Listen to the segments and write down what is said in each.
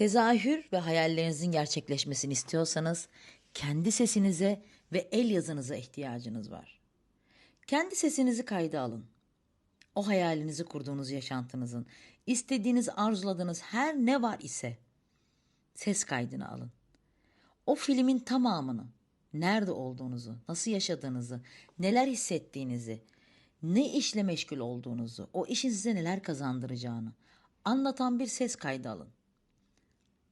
Tezahür ve hayallerinizin gerçekleşmesini istiyorsanız kendi sesinize ve el yazınıza ihtiyacınız var. Kendi sesinizi kayda alın. O hayalinizi kurduğunuz yaşantınızın, istediğiniz, arzuladığınız her ne var ise ses kaydını alın. O filmin tamamını, nerede olduğunuzu, nasıl yaşadığınızı, neler hissettiğinizi, ne işle meşgul olduğunuzu, o işin size neler kazandıracağını anlatan bir ses kaydı alın.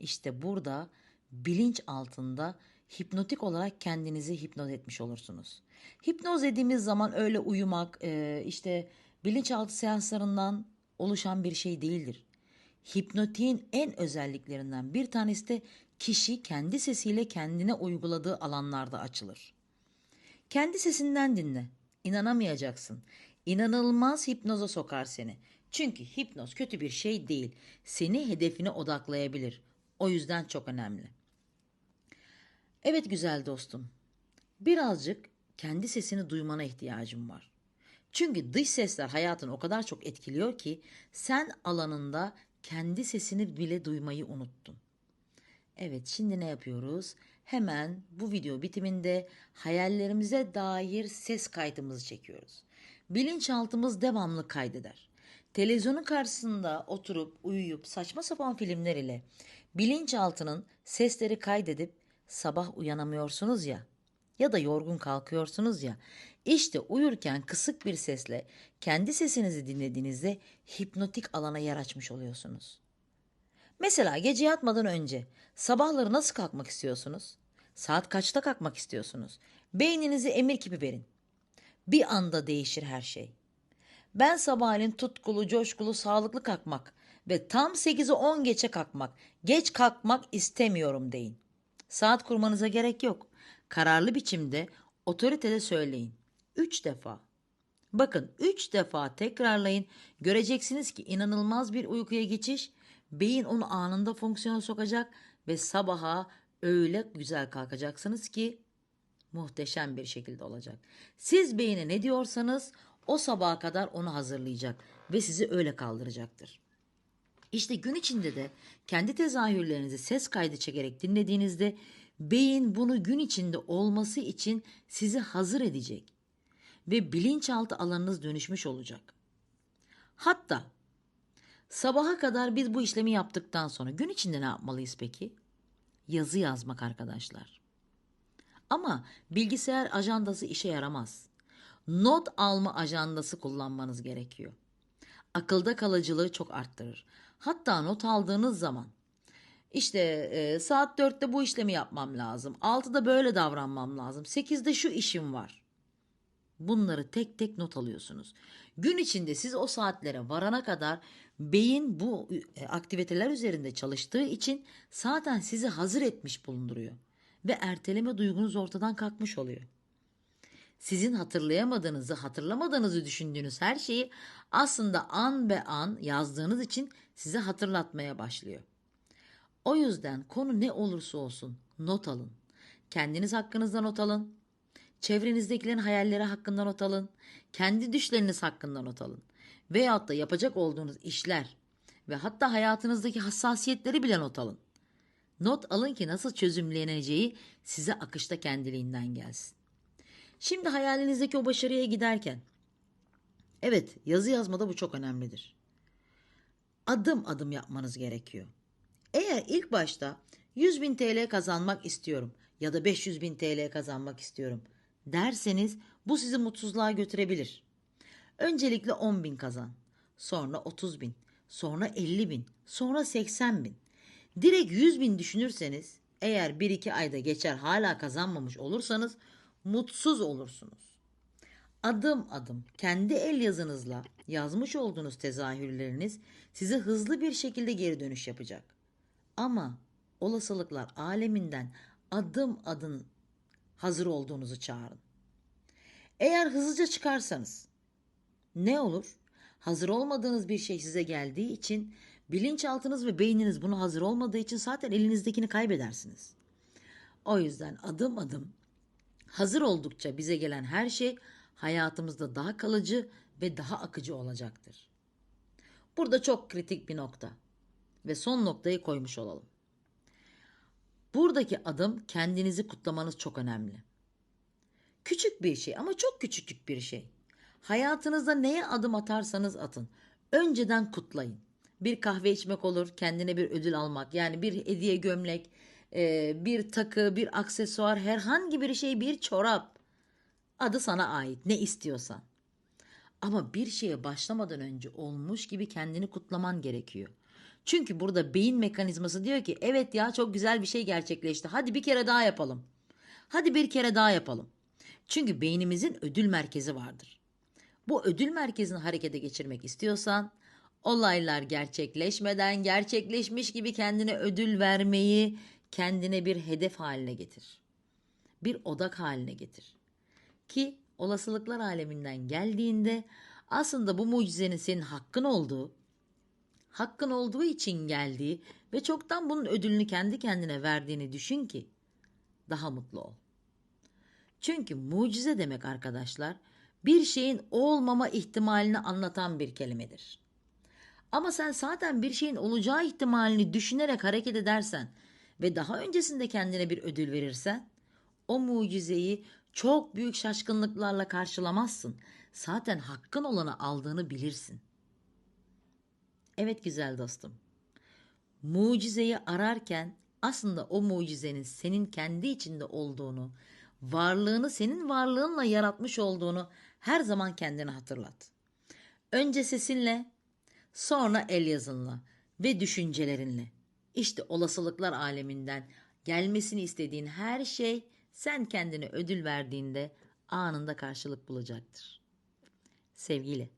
İşte burada bilinç altında hipnotik olarak kendinizi hipnoz etmiş olursunuz. Hipnoz dediğimiz zaman öyle uyumak, e, işte bilinçaltı seanslarından oluşan bir şey değildir. Hipnotiğin en özelliklerinden bir tanesi de kişi kendi sesiyle kendine uyguladığı alanlarda açılır. Kendi sesinden dinle. İnanamayacaksın. İnanılmaz hipnoza sokar seni. Çünkü hipnoz kötü bir şey değil. Seni hedefine odaklayabilir. O yüzden çok önemli. Evet güzel dostum. Birazcık kendi sesini duymana ihtiyacım var. Çünkü dış sesler hayatını o kadar çok etkiliyor ki sen alanında kendi sesini bile duymayı unuttun. Evet şimdi ne yapıyoruz? Hemen bu video bitiminde hayallerimize dair ses kaydımızı çekiyoruz. Bilinçaltımız devamlı kaydeder. Televizyonun karşısında oturup uyuyup saçma sapan filmler ile bilinçaltının sesleri kaydedip sabah uyanamıyorsunuz ya ya da yorgun kalkıyorsunuz ya işte uyurken kısık bir sesle kendi sesinizi dinlediğinizde hipnotik alana yer açmış oluyorsunuz. Mesela gece yatmadan önce sabahları nasıl kalkmak istiyorsunuz? Saat kaçta kalkmak istiyorsunuz? Beyninizi emir gibi verin. Bir anda değişir her şey. Ben sabahleyin tutkulu, coşkulu, sağlıklı kalkmak ve tam 8'i 10 geçe kalkmak, geç kalkmak istemiyorum deyin. Saat kurmanıza gerek yok. Kararlı biçimde otoritede söyleyin. 3 defa. Bakın 3 defa tekrarlayın. Göreceksiniz ki inanılmaz bir uykuya geçiş. Beyin onu anında fonksiyona sokacak ve sabaha öyle güzel kalkacaksınız ki muhteşem bir şekilde olacak. Siz beyine ne diyorsanız o sabaha kadar onu hazırlayacak ve sizi öyle kaldıracaktır. İşte gün içinde de kendi tezahürlerinizi ses kaydı çekerek dinlediğinizde beyin bunu gün içinde olması için sizi hazır edecek ve bilinçaltı alanınız dönüşmüş olacak. Hatta sabaha kadar biz bu işlemi yaptıktan sonra gün içinde ne yapmalıyız peki? Yazı yazmak arkadaşlar. Ama bilgisayar ajandası işe yaramaz. Not alma ajandası kullanmanız gerekiyor. Akılda kalıcılığı çok arttırır. Hatta not aldığınız zaman işte e, saat 4'te bu işlemi yapmam lazım. 6'da böyle davranmam lazım. 8'de şu işim var. Bunları tek tek not alıyorsunuz. Gün içinde siz o saatlere varana kadar beyin bu e, aktiviteler üzerinde çalıştığı için zaten sizi hazır etmiş bulunduruyor ve erteleme duygunuz ortadan kalkmış oluyor. Sizin hatırlayamadığınızı, hatırlamadığınızı düşündüğünüz her şeyi aslında an be an yazdığınız için size hatırlatmaya başlıyor. O yüzden konu ne olursa olsun not alın. Kendiniz hakkınızda not alın. Çevrenizdekilerin hayalleri hakkında not alın. Kendi düşleriniz hakkında not alın. Veyahut da yapacak olduğunuz işler ve hatta hayatınızdaki hassasiyetleri bile not alın. Not alın ki nasıl çözümleneceği size akışta kendiliğinden gelsin. Şimdi hayalinizdeki o başarıya giderken evet yazı yazmada bu çok önemlidir. Adım adım yapmanız gerekiyor. Eğer ilk başta 100 bin TL kazanmak istiyorum ya da 500 bin TL kazanmak istiyorum derseniz bu sizi mutsuzluğa götürebilir. Öncelikle 10 bin kazan, sonra 30 bin, sonra 50 bin, sonra 80 bin. Direkt 100 bin düşünürseniz eğer 1-2 ayda geçer hala kazanmamış olursanız mutsuz olursunuz. Adım adım kendi el yazınızla yazmış olduğunuz tezahürleriniz size hızlı bir şekilde geri dönüş yapacak. Ama olasılıklar aleminden adım adım hazır olduğunuzu çağırın. Eğer hızlıca çıkarsanız ne olur? Hazır olmadığınız bir şey size geldiği için bilinçaltınız ve beyniniz bunu hazır olmadığı için zaten elinizdekini kaybedersiniz. O yüzden adım adım hazır oldukça bize gelen her şey hayatımızda daha kalıcı ve daha akıcı olacaktır. Burada çok kritik bir nokta ve son noktayı koymuş olalım. Buradaki adım kendinizi kutlamanız çok önemli. Küçük bir şey ama çok küçücük bir şey. Hayatınızda neye adım atarsanız atın. Önceden kutlayın. Bir kahve içmek olur, kendine bir ödül almak. Yani bir hediye gömlek, e, bir takı, bir aksesuar, herhangi bir şey, bir çorap. Adı sana ait. Ne istiyorsan. Ama bir şeye başlamadan önce olmuş gibi kendini kutlaman gerekiyor. Çünkü burada beyin mekanizması diyor ki evet ya çok güzel bir şey gerçekleşti. Hadi bir kere daha yapalım. Hadi bir kere daha yapalım. Çünkü beynimizin ödül merkezi vardır. Bu ödül merkezini harekete geçirmek istiyorsan olaylar gerçekleşmeden gerçekleşmiş gibi kendine ödül vermeyi kendine bir hedef haline getir. Bir odak haline getir. Ki olasılıklar aleminden geldiğinde aslında bu mucizenin senin hakkın olduğu, hakkın olduğu için geldiği ve çoktan bunun ödülünü kendi kendine verdiğini düşün ki daha mutlu ol. Çünkü mucize demek arkadaşlar bir şeyin olmama ihtimalini anlatan bir kelimedir. Ama sen zaten bir şeyin olacağı ihtimalini düşünerek hareket edersen ve daha öncesinde kendine bir ödül verirsen o mucizeyi çok büyük şaşkınlıklarla karşılamazsın. Zaten hakkın olanı aldığını bilirsin. Evet güzel dostum. Mucizeyi ararken aslında o mucizenin senin kendi içinde olduğunu, varlığını senin varlığınla yaratmış olduğunu her zaman kendine hatırlat. Önce sesinle, sonra el yazınla ve düşüncelerinle. İşte olasılıklar aleminden gelmesini istediğin her şey sen kendine ödül verdiğinde anında karşılık bulacaktır. Sevgiyle.